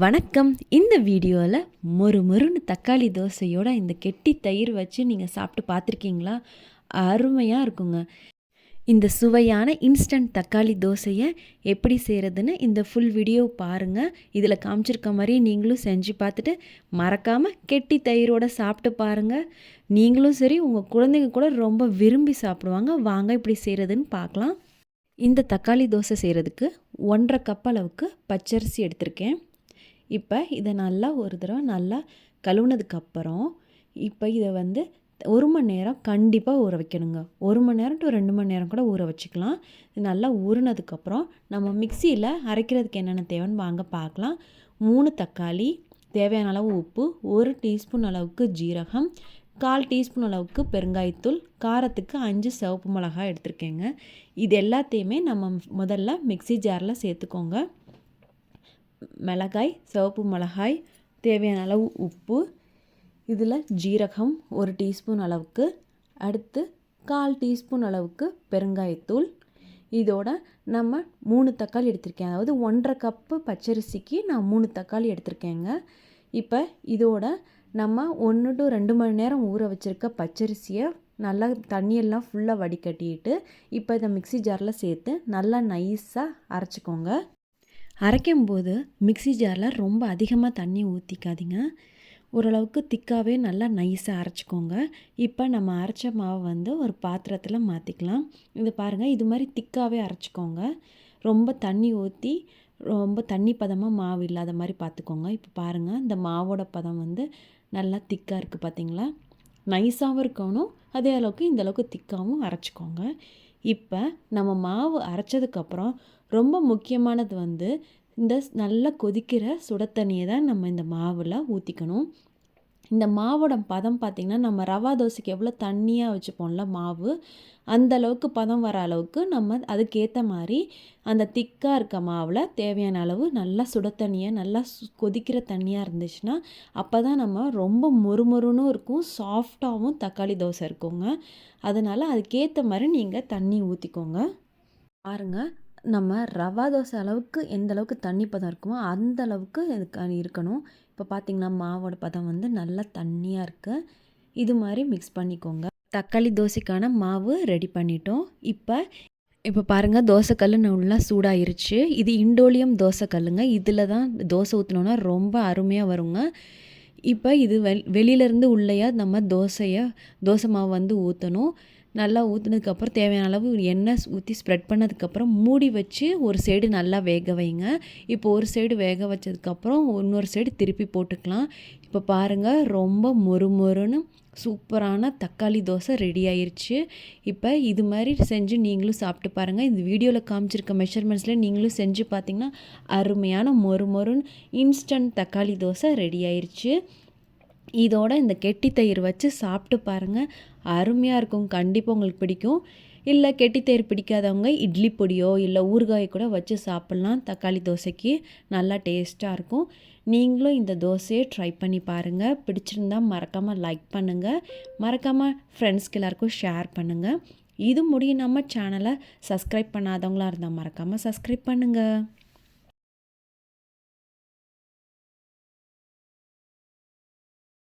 வணக்கம். இந்த வீடியோவில் மொறு மொறுன்னு தக்காளி தோசையோட இந்த கெட்டி தயிர் வச்சு நீங்கள் சாப்பிட்டு பார்த்துருக்கீங்களா? அருமையாக இருக்குங்க. இந்த சுவையான இன்ஸ்டன்ட் தக்காளி தோசையை எப்படி செய்கிறதுன்னு இந்த ஃபுல் வீடியோ பாருங்கள் இதில் காமிச்சிருக்க மாதிரி நீங்களும் செஞ்சு பார்த்துட்டு மறக்காமல் கெட்டி தயிரோட சாப்பிட்டு பாருங்கள் நீங்களும் சரி உங்கள் குழந்தைங்க கூட ரொம்ப விரும்பி சாப்பிடுவாங்க. வாங்க இப்படி செய்கிறதுன்னு பார்க்கலாம். இந்த தக்காளி தோசை செய்கிறதுக்கு ஒன்றரை கப் அளவுக்கு பச்சரிசி எடுத்திருக்கேன். இப்போ இதை நல்லா ஒரு தடவை நல்லா கழுவுனதுக்கப்புறம் இப்போ இதை வந்து ஒரு மணி நேரம் கண்டிப்பாக ஊற வைக்கணுங்க. ஒரு மணி நேரம் டு ரெண்டு மணி நேரம் கூட ஊற வச்சுக்கலாம். இது நல்லா ஊறினதுக்கப்புறம் நம்ம மிக்சியில் அரைக்கிறதுக்கு என்னென்ன தேவைன்னு வாங்க பார்க்கலாம். மூணு தக்காளி தேவையான அளவு உப்பு ஒரு டீஸ்பூன் அளவுக்கு ஜீரகம் கால் டீஸ்பூன் அளவுக்கு பெருங்காயத்தூள் காரத்துக்கு அஞ்சு சிவப்பு மிளகாய் எடுத்திருக்கேங்க. இது எல்லாத்தையுமே நம்ம முதல்ல மிக்சி ஜாரில் சேர்த்துக்கோங்க. மிளகாய் சிவப்பு மிளகாய் தேவையான அளவு உப்பு. இதில் ஜீரகம் ஒரு டீஸ்பூன் அளவுக்கு. அடுத்து கால் டீஸ்பூன் அளவுக்கு பெருங்காயத்தூள். இதோட நம்ம மூணு தக்காளி எடுத்திருக்கேன். அதாவது ஒன்றரை கப்பு பச்சரிசிக்கு நான் மூணு தக்காளி எடுத்திருக்கேங்க. இப்போ இதோட நம்ம ஒன்று டு ரெண்டு மணி நேரம் ஊற வச்சுருக்க பச்சரிசியை நல்லா தண்ணியெல்லாம் ஃபுல்லாக வடிகட்டிட்டு இப்போ இதை மிக்சி ஜாரில் சேர்த்து நல்லா நைஸாக அரைச்சிக்கோங்க. அரைக்கும்போது மிக்சி ஜாரில் ரொம்ப அதிகமாக தண்ணி ஊற்றிக்காதீங்க ஓரளவுக்கு திக்காகவே நல்லா நைஸாக அரைச்சிக்கோங்க. இப்போ நம்ம அரைச்ச மாவை வந்து ஒரு பாத்திரத்தில் மாற்றிக்கலாம் இது பாருங்கள் இது மாதிரி திக்காகவே அரைச்சிக்கோங்க. ரொம்ப தண்ணி ஊற்றி ரொம்ப தண்ணி பதமாக மாவு இல்லாத மாதிரி பார்த்துக்கோங்க இப்போ பாருங்கள் இந்த மாவோட பதம் வந்து நல்லா திக்காக இருக்குது பார்த்தீங்களா நைஸாகவும் இருக்கணும். அதே அளவுக்கு இந்த அளவுக்கு திக்காகவும் அரைச்சிக்கோங்க. இப்போ நம்ம மாவு அரைச்சதுக்கப்புறம் ரொம்ப முக்கியமானது வந்து இந்த நல்லா கொதிக்கிற சுட தண்ணியை தான் நம்ம இந்த மாவில் ஊற்றிக்கணும் இந்த மாவோட பதம் பார்த்திங்கன்னா நம்ம ரவா தோசைக்கு எவ்வளோ தண்ணியாக வச்சுப்போம்ல மாவு அந்த அளவுக்கு பதம் வர அளவுக்கு நம்ம அதுக்கேற்ற மாதிரி அந்த திக்காக இருக்க மாவில் தேவையான அளவு நல்லா சுட தண்ணியாக நல்லா கொதிக்கிற தண்ணியாக இருந்துச்சுன்னா அப்போ தான் நம்ம ரொம்ப மொறுமொறுன்னு இருக்கும் சாஃப்டாகவும் தக்காளி தோசை இருக்குங்க. அதனால் அதுக்கேற்ற மாதிரி நீங்கள் தண்ணி ஊற்றிக்கோங்க பாருங்கள் நம்ம ரவா தோசை அளவுக்கு எந்த அளவுக்கு தண்ணி பதம் இருக்குமோ அந்த அளவுக்கு இதுக்கு இருக்கணும். இப்போ பார்த்திங்கன்னா மாவோட பதம் வந்து நல்லா தண்ணியாக இருக்குது இது மாதிரி மிக்ஸ் பண்ணிக்கோங்க. தக்காளி தோசைக்கான மாவு ரெடி பண்ணிட்டோம். இப்போ இப்போ பாருங்கள் தோசைக்கல் நல்லா சூடாயிருச்சு. இது இண்டோலியம் தோசைக்கல்லுங்க. இதில் தான் தோசை ஊற்றினோன்னா ரொம்ப அருமையாக வருங்க. இப்போ இது வெ வெளியிலேருந்து உள்ளேயா நம்ம தோசையை தோசை மாவு வந்து ஊற்றணும் நல்லா ஊற்றுனதுக்கப்புறம் தேவையான அளவு எண்ணெய் ஊற்றி ஸ்ப்ரெட் பண்ணதுக்கப்புறம் மூடி வச்சு ஒரு சைடு நல்லா வேக வைங்க. இப்போ ஒரு சைடு வேக வச்சதுக்கப்புறம் இன்னொரு சைடு திருப்பி போட்டுக்கலாம். இப்போ பாருங்கள் ரொம்ப மொறு மொறுன்னு சூப்பரான தக்காளி தோசை ரெடி ஆயிடுச்சு இப்போ இது மாதிரி செஞ்சு நீங்களும் சாப்பிட்டு பாருங்கள் இந்த வீடியோவில் காமிச்சிருக்க மெஷர்மெண்ட்ஸில் நீங்களும் செஞ்சு பார்த்தீங்கன்னா அருமையான மொறு மொறுன்னு இன்ஸ்டன்ட் தக்காளி தோசை ரெடி ஆயிடுச்சு இதோட இந்த கெட்டி தயிர் வச்சு சாப்பிட்டு பாருங்கள் அருமையாக இருக்கும். கண்டிப்பாக உங்களுக்கு பிடிக்கும். இல்லை கெட்டி தயிர் பிடிக்காதவங்க இட்லி பொடியோ இல்லை ஊறுகாயை கூட வச்சு சாப்பிட்லாம். தக்காளி தோசைக்கு நல்லா டேஸ்ட்டாக இருக்கும். நீங்களும் இந்த தோசையை ட்ரை பண்ணி பாருங்கள் பிடிச்சிருந்தா மறக்காமல் லைக் பண்ணுங்கள் மறக்காமல் ஃப்ரெண்ட்ஸ்க்கு எல்லாருக்கும் ஷேர் பண்ணுங்கள் இது முடியும் நம்ம சேனலை சப்ஸ்கிரைப் பண்ணாதவங்களாக இருந்தால் மறக்காமல் சப்ஸ்கிரைப் பண்ணுங்கள்